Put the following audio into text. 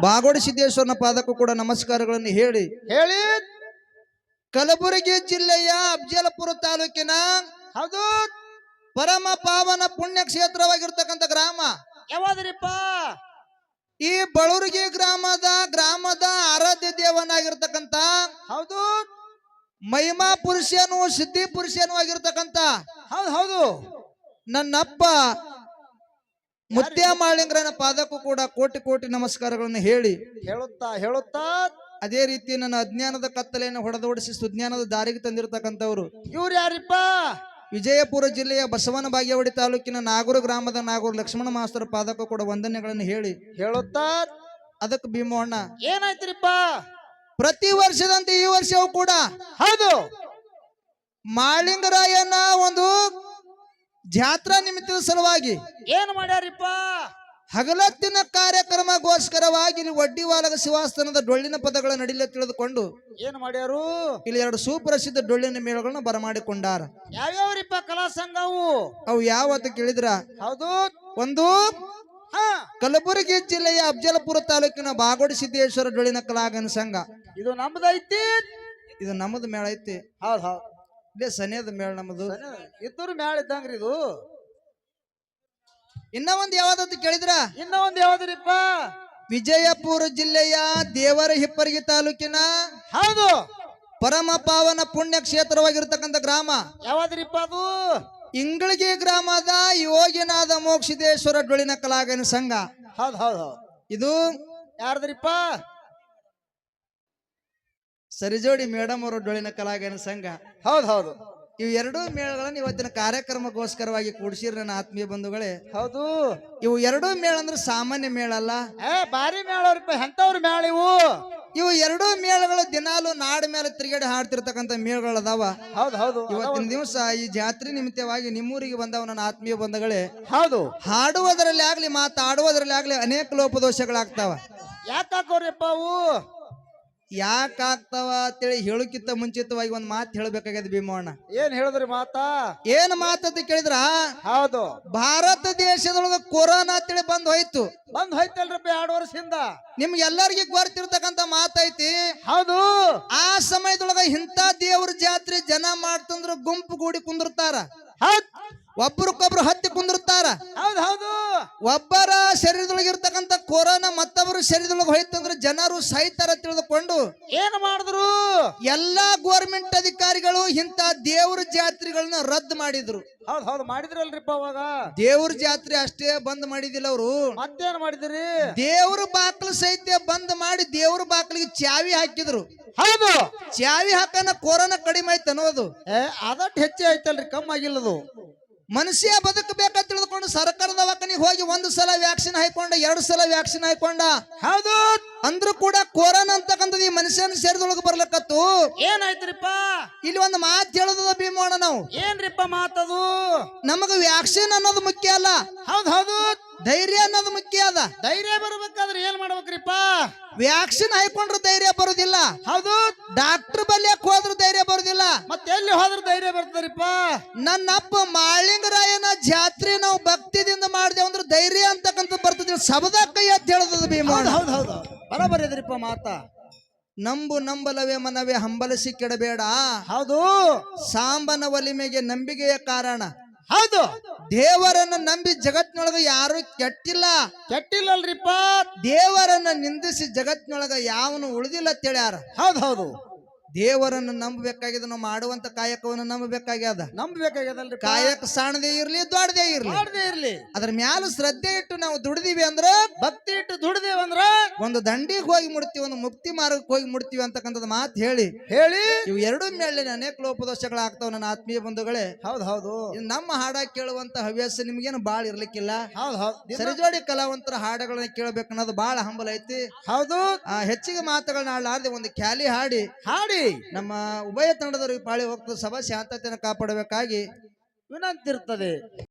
ಬಾಗೋಡಿ ಸಿದ್ದೇಶ್ವರನ ಪಾದಕ್ಕೂ ಕೂಡ ನಮಸ್ಕಾರಗಳನ್ನು ಹೇಳಿ. ಹೇಳಿ. ಕಲಬುರಗಿ ಜಿಲ್ಲೆಯ ಅಬ್ಜಲಪುರ ತಾಲೂಕಿನ ಹೌದು. ಪರಮ ಪಾವನ ಪುಣ್ಯ ಕ್ಷೇತ್ರವಾಗಿರ್ತಕ್ಕಂಥ ಗ್ರಾಮ. ಯಾವಾದ್ರಿಪ್ಪ? ಈ ಬಳೂರಿಗೆ ಗ್ರಾಮದ ಗ್ರಾಮದ ಆರಾಧ್ಯ ದೇವನಾಗಿರ್ತಕ್ಕಂಥ ಹೌದು. ಮಹಿಮಾ ಪುರುಷನು ಸಿದ್ಧಿ ಪುರುಷನು ಆಗಿರ್ತಕ್ಕಂಥ ಹೌದು ಹೌದು. ನನ್ನಪ್ಪ ಮುತ್ಯ ಮಾಳಿಂಗ್ರನ ಪಾದಕ್ಕೂ ಕೂಡ ಕೋಟಿ ಕೋಟಿ ನಮಸ್ಕಾರಗಳನ್ನು ಹೇಳಿ. ಹೇಳುತ್ತಾ ಹೇಳುತ್ತಾ? ಅದೇ ರೀತಿ ನನ್ನ ಅಜ್ಞಾನದ ಕತ್ತಲೆಯನ್ನು ಹೊಡೆದೋಡಿಸಿ ಸುಜ್ಞಾನದ ದಾರಿಗೆ ತಂದಿರತಕ್ಕಂಥವ್ರು. ಇವ್ರು ಯಾರಿಪ್ಪ? ವಿಜಯಪುರ ಜಿಲ್ಲೆಯ ಬಸವನ ಬಾಗೇವಾಡಿ ತಾಲೂಕಿನ ನಾಗೂರು ಗ್ರಾಮದ ನಾಗೂರು ಲಕ್ಷ್ಮಣ ಮಾಸ್ತರ ಪಾದಕ ಕೂಡ ವಂದನೆಗಳನ್ನು ಹೇಳಿ. ಹೇಳುತ್ತಾ? ಅದಕ್ಕೆ ಭೀಮಣ್ಣ ಏನಾಯ್ತ್ರಿಪ್ಪ? ಪ್ರತಿ ವರ್ಷದಂತೆ ಈ ವರ್ಷವೂ ಕೂಡ ಹೌದು. ಮಾಳಿಂಗರಾಯನ ಒಂದು ಜಾತ್ರಾ ನಿಮಿತ್ತದ ಸಲುವಾಗಿ ಏನ್ ಮಾಡ್ಯಾರಿಪ್ಪ? ಹಗಲತ್ತಿನ ಕಾರ್ಯಕ್ರಮಗೋಸ್ಕರವಾಗಿ ಇಲ್ಲಿ ಒಡ್ಡಿವಾಲಗ ಶಿವಾಸ್ತನದ ಡೊಳ್ಳಿನ ಪದಗಳ ನಡಿಲೆ ತಿಳಿದುಕೊಂಡು ಏನ್ ಮಾಡ್ಯಾರು? ಇಲ್ಲಿ ಎರಡು ಸುಪ್ರಸಿದ್ಧ ಡೊಳ್ಳಿನ ಮೇಳಗಳನ್ನ ಬರಮಾಡಿಕೊಂಡಾರ. ಯಾವ್ಯಾವ್ರಿಪ್ಪ ಕಲಾ ಸಂಘವು? ಅವು ಯಾವತ್ತು ಕೇಳಿದ್ರ? ಹೌದು. ಒಂದು ಹಾ. ಕಲಬುರಗಿ ಜಿಲ್ಲೆಯ ಅಫಜಲಪುರ ತಾಲೂಕಿನ ಬಾಗೋಡಿ ಸಿದ್ದೇಶ್ವರ ಡೊಳ್ಳಿನ ಕಲಾಗನ ಸಂಘ. ಇದು ನಮ್ದೈತಿ. ಇದು ನಮ್ಮದು ಮೇಳ ಐತಿ ಹೌದ್ ಹೌದ್. ಇದೇ ಸನಿಯದ ಮೇಳ ನಮ್ಮದು ಇದ್ದವ್ರು ಮೇಳ ಇದ್ದಂಗ್ರಿ ಇದು. ಇನ್ನ ಒಂದ್ ಯಾವ್ದಂತ ಕೇಳಿದ್ರ? ಇನ್ನ ಒಂದ್ ಯಾವ್ದ್ರಿಪ್ಪ? ವಿಜಯಪುರ ಜಿಲ್ಲೆಯ ದೇವರ ಹಿಪ್ಪರಗಿ ತಾಲೂಕಿನ ಹೌದು. ಪರಮ ಪಾವನ ಪುಣ್ಯ ಕ್ಷೇತ್ರವಾಗಿರ್ತಕ್ಕಂಥ ಗ್ರಾಮ. ಯಾವ್ದ್ರಿಪ್ಪ ಅದು? ಇಂಗಳಿಗೆ ಗ್ರಾಮದ ಯೋಗಿನಾದ ಮೋಕ್ಷಿದೇಶ್ವರ ಡೊಳಿನ ಕಲಾಗನ ಸಂಘ. ಹೌದ್ ಹೌದ್ ಹೌದು. ಇದು ಯಾರ್ದ್ರಿಪ್ಪ? ಸರಿಜೋಡಿ ಮೇಡಮ್ ಅವರು ಡೊಳ್ಳಿನ ಕಲಾಗನ ಸಂಘ. ಹೌದು ಹೌದು. ಇವು ಎರಡೂ ಮೇಳಗಳನ್ನು ಇವತ್ತಿನ ಕಾರ್ಯಕ್ರಮಕ್ಕೋಸ್ಕರವಾಗಿ ಕೂಡಿಸಿರ ನನ್ನ ಆತ್ಮೀಯ ಬಂಧುಗಳೇ. ಹೌದು. ಇವು ಎರಡೂ ಮೇಳ ಅಂದ್ರೆ ಸಾಮಾನ್ಯ ಮೇಳ ಅಲ್ಲ. ಏ ಬಾರಿ ಮೇಳ ಎಂತವ್ರ ಮೇಳ ಇವು? ಇವು ಎರಡೂ ಮೇಳಗಳು ದಿನಾಲು ನಾಡ ಮೇಲೆ ತಿರುಗಾಡಿ ಹಾಡ್ತಿರ್ತಕ್ಕಂಥ ಮೇಳಗಳು ಅದಾವ. ಹೌದು ಹೌದು. ಇವತ್ತಿನ ದಿವಸ ಈ ಜಾತ್ರೆ ನಿಮಿತ್ತವಾಗಿ ನಿಮ್ಮೂರಿಗೆ ಬಂದವ ನನ್ನ ಆತ್ಮೀಯ ಬಂಧುಗಳೇ. ಹೌದು. ಹಾಡುವುದರಲ್ಲಿ ಆಗ್ಲಿ ಮಾತಾಡುವುದರಲ್ಲಿ ಆಗ್ಲಿ ಅನೇಕ ಲೋಪದೋಷಗಳಾಗ್ತಾವ. ಯಾಕೆ ಹಾಕೋರಿಪ್ಪ ಅವು? ಯಾಕೆ ಆಗ್ತಾವ ಅಂತೇಳಿ ಹೇಳೋಕ್ಕಿಂತ ಮುಂಚಿತವಾಗಿ ಒಂದ್ ಮಾತು ಹೇಳಬೇಕಾಗ್ಯದ ಭೀಮಣ್ಣ ಏನ್ ಹೇಳಿದ್ರಿ ಮಾತಾ? ಏನ್ ಮಾತಂತ ಕೇಳಿದ್ರ? ಹೌದು. ಭಾರತ ದೇಶದೊಳಗ ಕೊರೋನಾ ತಿಳಿ ಬಂದ್ ಹೋಯ್ತು. ಬಂದ್ ಹೋಯ್ತಲ್ರಿ ಎರಡು ವರ್ಷದಿಂದ ನಿಮ್ಗೆ ಎಲ್ಲರಿಗೂ ಗೊತ್ತಿರ್ತಕ್ಕಂಥ ಮಾತೈತಿ ಹೌದು. ಆ ಸಮಯದೊಳಗ ಇಂತ ದೇವ್ರ ಜಾತ್ರೆ ಜನ ಮಾಡ್ತಂದ್ರ ಗುಂಪು ಕೂಡಿ ಕುಂದಿರ್ತಾರ. ಒಬ್ರಕ್ಕೊಬ್ರು ಹತ್ತಿ ಕುಂದಿರ್ತಾರ ಹೌದ್ ಹೌದು ಒಬ್ಬರ ಶರೀರದೊಳಗೆ ಇರ್ತಕ್ಕಂಥ ಕೊರೋನಾ ಮತ್ತೊಬ್ಬರ ಶರೀರದೊಳಗೆ ಹೋಯ್ತಂದ್ರೆ ಜನರು ಸಹಿತರ ತಿಳಿದುಕೊಂಡು ಏನು ಮಾಡಿದ್ರು? ಎಲ್ಲಾ ಗೋರ್ಮೆಂಟ್ ಅಧಿಕಾರಿಗಳು ಇಂಥ ದೇವ್ರ ಜಾತ್ರೆಗಳನ್ನ ರದ್ದು ಮಾಡಿದ್ರು. ಹೌದು ಹೌದು ಮಾಡಿದ್ರಲ್ರಿಪ್ಪ ಅವಾಗ? ದೇವ್ರ ಜಾತ್ರೆ ಅಷ್ಟೇ ಬಂದ್ ಮಾಡಿದಿಲ್ಲ ಅವರು. ಮತ್ತೇನ್ ಮಾಡಿದ್ರಿ? ದೇವ್ರ ಬಾಕ್ಲು ಸಹಿತ ಬಂದ್ ಮಾಡಿ ದೇವ್ರ ಬಾಕ್ಲಿಗೆ ಚಾವಿ ಹಾಕಿದ್ರು. ಹೌದು. ಚಾವಿ ಹಾಕನ ಕೊರೋನಾ ಕಡಿಮೆ ಆಯ್ತು ಅನ್ನೋದು. ಅದಟ್ ಹೆಚ್ಚೆ ಆಯ್ತಲ್ರಿ ಕಮ್ಮಿ ಆಗಿಲ್ಲದು. ಮನುಷ್ಯ ಬದುಕಬೇಕಂತ ತಿಳಿದುಕೊಂಡು ಸರ್ಕಾರದ ದವಾಖಾನಿಗೆ ಹೋಗಿ ಒಂದು ಸಲ ವ್ಯಾಕ್ಸಿನ್ ಹಾಕೊಂಡ ಎರಡು ಸಲ ವ್ಯಾಕ್ಸಿನ್ ಹಾಕೊಂಡ ಹೌದು. ಅಂದ್ರೂ ಕೂಡ ಕೊರೋನಾ ಅಂತಕ್ಕಂಥದ್ದು ಈ ಮನುಷ್ಯನ ಸೇರಿದೊಳಗೆ ಬರ್ಲಕತ್ತು ಏನಾಯ್ತ್ರಿಪ್ಪ? ಇಲ್ಲಿ ಒಂದು ಮಾತು ಹೇಳೋದ ಭೀಮೋಣ ನಾವು. ಏನ್ರಿಪ್ಪ ಮಾತದು ನಮಗ ವ್ಯಾಕ್ಸಿನ್ ಅನ್ನೋದು ಮುಖ್ಯ ಅಲ್ಲ. ಹೌದ್ ಹೌದು. ಧೈರ್ಯ ಅನ್ನೋದು ಮುಖ್ಯ ಅದ. ಧೈರ್ಯ ಬರ್ಬೇಕಾದ್ರೆ ಏನ್ ಮಾಡ್ಬೇಕ್ರಿಪ್ಪ? ವ್ಯಾಕ್ಸಿನ್ ಹಾಕೊಂಡ್ರು ಧೈರ್ಯ ಬರುದಿಲ್ಲ. ಹೌದು. ಡಾಕ್ಟರ್ ಬಲ್ಯಕ್ ಹೋದ್ರು ಧೈರ್ಯ ಬರುದಿಲ್ಲ. ಮತ್ತೆ ಎಲ್ಲಿ ಹೋದ್ರು ಧೈರ್ಯ ಬರ್ತದ್ರಿಪ್ಪ? ನನ್ನಪ್ಪ ಮಾಳಿಂಗರಾಯನ ಜಾತ್ರೆ ನಾವು ಭಕ್ತಿದಿಂದ ಮಾಡಿದೆ ಅಂದ್ರೆ ಧೈರ್ಯ ಅಂತಕ್ಕಂಥ ಬರ್ತದಿಲ್ಲ ಸಬದ ಕೈ ಅಂತ ಹೇಳೋದು ಭೀಮ ಹೌದು ಹೌದು ಬರಬರಿ ಮಾತಾ. ನಂಬು ನಂಬಲವೇ ಮನವೇ ಹಂಬಲಿಸಿ ಕೆಡಬೇಡ. ಹೌದು. ಸಾಂಬನ ಒಲಿಮೆಗೆ ನಂಬಿಕೆಯ ಕಾರಣ. ಹೌದು. ದೇವರನ್ನ ನಂಬಿ ಜಗತ್ನೊಳಗ ಯಾರು ಕೆಟ್ಟಿಲ್ಲ. ಕೆಟ್ಟಿಲ್ಲಲ್ರಿಪ್ಪ. ದೇವರನ್ನ ನಿಂದಿಸಿ ಜಗತ್ನೊಳಗ ಯಾವನು ಉಳಿದಿಲ್ಲ ಹೇಳ್ಯಾರ. ಹೌದು ಹೌದು. ದೇವರನ್ನ ನಂಬಬೇಕಾಗಿದೆ ನಾವು ಮಾಡುವಂತ ಕಾಯಕವನ್ನು ನಂಬಬೇಕಾಗ್ಯದ? ನಂಬಬೇಕಾಗ್ಯದಲ್ರಿ ಕಾಯಕ ಸಣ್ಣದೇ ಇರ್ಲಿ ದೊಡ್ಡದೇ ಇರ್ಲಿ. ದೊಡ್ಡದೇ ಇರ್ಲಿ. ಅದ್ರ ಮ್ಯಾಲ ಶ್ರದ್ಧೆ ಇಟ್ಟು ನಾವು ದುಡಿದಿವಿ ಅಂದ್ರೆ? ಭಕ್ತಿ ಇಟ್ಟು ದುಡಿದೇವಂದ್ರ ಒಂದು ದಂಡಿಗೆ ಹೋಗಿ ಮುಡ್ತೀವಿ ಒಂದು ಮುಕ್ತಿ ಮಾರ್ಗಕ್ಕೆ ಹೋಗಿ ಮುಡ್ತೀವಿ ಅಂತಕ್ಕಂಥದ್ದು ಮಾತು ಹೇಳಿ. ಹೇಳಿ. ಇವು ಎರಡೂ ಮೇಲೆ ಅನೇಕ ಲೋಪದೋಷಗಳಾಗ್ತಾವ ನನ್ನ ಆತ್ಮೀಯ ಬಂಧುಗಳೇ. ಹೌದು ಹೌದು. ನಮ್ಮ ಹಾಡ ಕೇಳುವಂತ ಹವ್ಯಾಸ ನಿಮ್ಗೇನು ಬಾಳ ಇರ್ಲಿಕ್ಕಿಲ್ಲ? ಹೌದು ಹೌದು. ಸರಿಜೋಡಿ ಕಲಾವಂತರ ಹಾಡುಗಳನ್ನ ಕೇಳಬೇಕು ಅನ್ನೋದು ಬಾಳ ಹಂಬಲ ಐತಿ. ಹೌದು. ಹೆಚ್ಚಿಗೆ ಮಾತುಗಳನ್ನ ಹಾಡಲಾರ್ದೆ ಒಂದು ಖ್ಯಾಲಿ ಹಾಡಿ. ಹಾಡಿ. ನಮ್ಮ ಉಭಯ ತಂಡದವರಿಗೆ ಪಾಳಿ ಹೋಗ್ತದೆ. ಸಭಾ ಶಾಂತತೆಯನ್ನು ಕಾಪಾಡಬೇಕಾಗಿ ವಿನಂತಿ ಇರ್ತದೆ